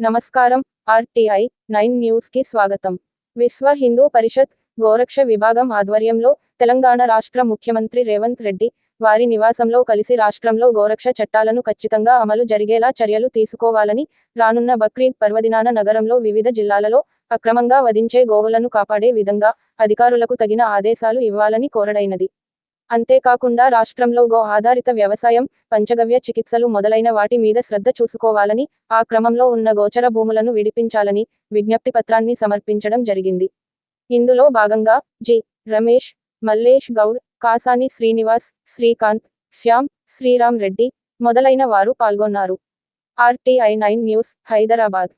నమస్కారం RTI nine న్యూస్కి స్వాగతం. విశ్వ హిందూ పరిషత్ గోరక్ష విభాగం ఆధ్వర్యంలో తెలంగాణ రాష్ట్ర ముఖ్యమంత్రి రేవంత్ రెడ్డి వారి నివాసంలో కలిసి రాష్ట్రంలో గోరక్ష చట్టాలను ఖచ్చితంగా అమలు జరిగేలా చర్యలు తీసుకోవాలని రానున్న బక్రీద్ పర్వదినాన నగరంలో వివిధ జిల్లాలలో అక్రమంగా వధించే గోవులను కాపాడే విధంగా అధికారులకు తగిన ఆదేశాలు ఇవ్వాలని కోరడైనది. అంతేకాకుండా రాష్ట్రంలో గో ఆధారిత వ్యవసాయం పంచగవ్య చికిత్సలు మొదలైన వాటి మీద శ్రద్ధ చూసుకోవాలని ఆ క్రమంలో ఉన్న గోచర భూములను విడిపించాలని విజ్ఞప్తి పత్రాన్ని సమర్పించడం జరిగింది. ఇందులో భాగంగా జి. రమేష్ మల్లేష్ గౌడ్ కాసాని శ్రీనివాస్ శ్రీకాంత్ శ్యామ్ శ్రీరామ్ రెడ్డి మొదలైన వారు పాల్గొన్నారు. RTI nine news Hyderabad.